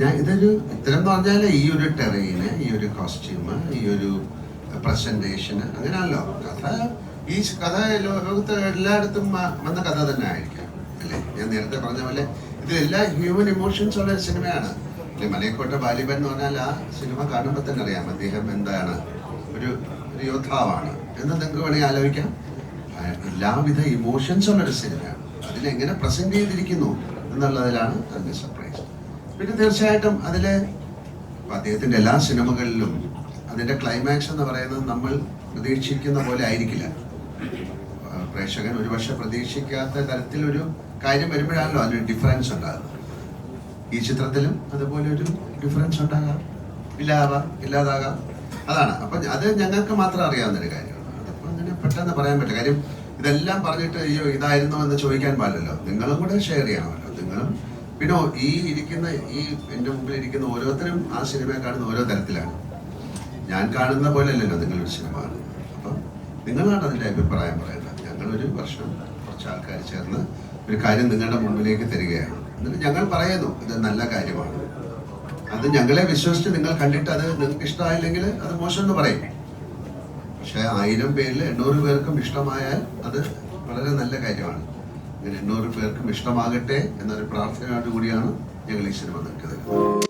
ഞാൻ ഇതൊരു ഇത്തരം പറഞ്ഞാൽ ഈ ഒരു ടെറൈന് ഈ ഒരു കോസ്റ്റ്യൂമ് ഈ ഒരു പ്രസന്റേഷന് അങ്ങനെയല്ലോ. കഥ ഈ കഥ ലോകത്ത് എല്ലായിടത്തും വന്ന കഥ തന്നെ ആയിരിക്കാം അല്ലേ? ഞാൻ നേരത്തെ പറഞ്ഞ പോലെ ഇതിലെല്ലാ ഹ്യൂമൻ ഇമോഷൻസ് ഉള്ള ഒരു സിനിമയാണ് അല്ലെ? മലയക്കോട്ട ബാലിബൻ എന്ന് പറഞ്ഞാൽ ആ സിനിമ കാണുമ്പോൾ തന്നെ അറിയാം അദ്ദേഹം എന്താണ് ഒരു ഒരു യോദ്ധാവാണ്. എന്ന് നിങ്ങൾക്ക് വേണമെങ്കിൽ ആലോചിക്കാം. എല്ലാവിധ ഇമോഷൻസ് ഉള്ള ഒരു സിനിമയാണ് അതിലെങ്ങനെ പ്രസന്റ് ചെയ്തിരിക്കുന്നു എന്നുള്ളതിലാണ് അതിന്റെ സർപ്രൈസ് പിന്നെ തീർച്ചയായിട്ടും അതിലെ അദ്ദേഹത്തിന്റെ എല്ലാ സിനിമകളിലും അതിന്റെ ക്ലൈമാക്സ് എന്ന് പറയുന്നത് നമ്മൾ പ്രതീക്ഷിക്കുന്ന പോലെ ആയിരിക്കില്ല. പ്രേക്ഷകൻ ഒരുപക്ഷെ പ്രതീക്ഷിക്കാത്ത തരത്തിലൊരു കാര്യം വരുമ്പോഴാണല്ലോ അതിന് ഡിഫറൻസ് ഉണ്ടാകുന്നത്. ഈ ചിത്രത്തിലും അതുപോലെ ഒരു ഡിഫറൻസ് ഉണ്ടാകാം. ഇല്ലാവാം ഇല്ലാതാകാം. അതാണ്. അപ്പൊ അത് ഞങ്ങൾക്ക് മാത്രം അറിയാവുന്ന ഒരു കാര്യമാണ്. അതിപ്പോ അങ്ങനെ പെട്ടെന്ന് പറയാൻ പറ്റില്ല. കാര്യം ഇതെല്ലാം പറഞ്ഞിട്ട് അയ്യോ ഇതായിരുന്നു എന്ന് ചോദിക്കാൻ പാടില്ലല്ലോ. നിങ്ങളും കൂടെ ഷെയർ ചെയ്യണമല്ലോ. നിങ്ങളും പിന്നെ ഈ ഇരിക്കുന്ന ഈ എന്റെ മുമ്പിൽ ഇരിക്കുന്ന ഓരോരുത്തരും ആ സിനിമയെ കാണുന്ന ഓരോ തരത്തിലാണ്. ഞാൻ കാണുന്ന പോലെ അല്ലല്ലോ നിങ്ങളൊരു സിനിമ കാണുന്നത് അപ്പം നിങ്ങളാണ് അതിന്റെ അഭിപ്രായം പറയുന്നത്. ഞങ്ങളൊരു വർഷം കുറച്ച് ആൾക്കാർ ചേർന്ന് ഒരു കാര്യം നിങ്ങളുടെ മുമ്പിലേക്ക് തരികയാണ്. എന്നിട്ട് ഞങ്ങൾ പറയുന്നു ഇത് നല്ല കാര്യമാണ്. അത് ഞങ്ങളെ വിശ്വസിച്ച് നിങ്ങൾ കണ്ടിട്ട് അത് നിങ്ങൾക്ക് ഇഷ്ടമായില്ലെങ്കിൽ അത് മോശം എന്ന് പറയും. പക്ഷെ ആയിരം പേരിൽ എണ്ണൂറ് പേർക്കും ഇഷ്ടമായാൽ അത് വളരെ നല്ല കാര്യമാണ്. അങ്ങനെ എണ്ണൂറ് പേർക്കും ഇഷ്ടമാകട്ടെ എന്നൊരു പ്രാർത്ഥനയോടുകൂടിയാണ് ഞങ്ങൾ ഈശ്വരം സിനിമ നിൽക്കുന്നത്